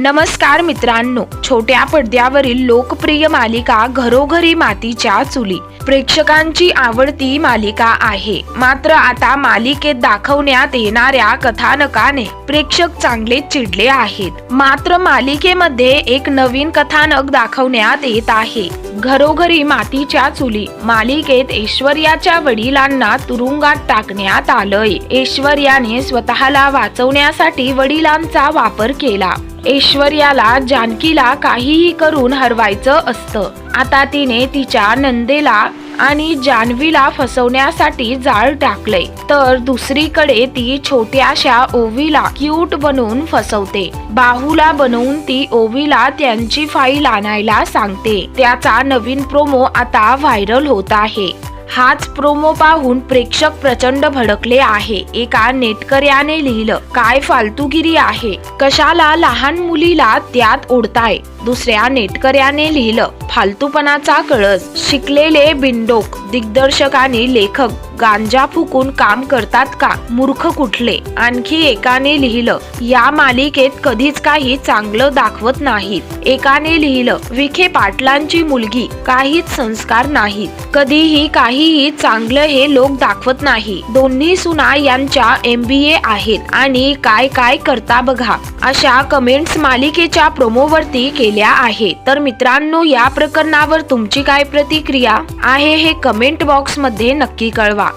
नमस्कार मित्रांनो छोट्या पडद्यावरील लोकप्रिय मालिका घरोघरी मातीच्या चुली. प्रेक्षकांची आवडती मालिका आहे. मात्र आता मालिकेत दाखवण्यात येणाऱ्या कथानकाने प्रेक्षक चांगले चिडले आहेत. मात्र मालिकेमध्ये एक नवीन कथानक दाखवण्यात येत आहे. घरोघरी मातीच्या चुली. मालिकेत ऐश्वर्याच्या वडिलांना तुरुंगात टाकण्यात आलंय. ऐश्वर्याने स्वतःला वाचवण्यासाठी वडिलांचा वापर केला. ऐश्वर्याला जानकीला काहीही करून हरवायचं असतं. आता तिने तिच्या नंदेला आणि जान्हवीला फसवण्यासाठी जाळ टाकले तर दुसरीकडे ती छोट्याशा ओवीला क्यूट बनवून फसवते. बाहूला बनवून ती ओवीला त्यांची फाईल आणायला सांगते. त्याचा नवीन प्रोमो आता व्हायरल होत आहे. हाच प्रोमो पाहून प्रेक्षक प्रचंड भडकले आहे. एका नेटकऱ्याने लिहिलं काय फालतूगिरी आहे? कशाला लहान मुलीला त्यात ओढताय? दुसऱ्या नेटकऱ्याने लिहिलं फालतूपणाचा कळस शिकलेले बिंडोक दिग्दर्शक आणि लेखक गांजा फुकून काम करतात का? मूर्ख कुठले? आणखी एकाने लिहिलं या मालिकेत कधीच काही चांगलं दाखवत नाहीत. एकाने लिहिलं विखे पाटलांची मुलगी काहीच संस्कार नाहीत. कधीही काही काहीही चांगलं हे लोक दाखवत नाही. दोन्ही सुना यांच्या एम बी ए आहेत आणि काय काय करता बघा. अशा कमेंट्स मालिकेच्या प्रोमोवरती केल्या आहेत. तर मित्रांनो या प्रकरणावर तुमची काय प्रतिक्रिया? आहे हे कमेंट बॉक्समध्ये नक्की कळवा.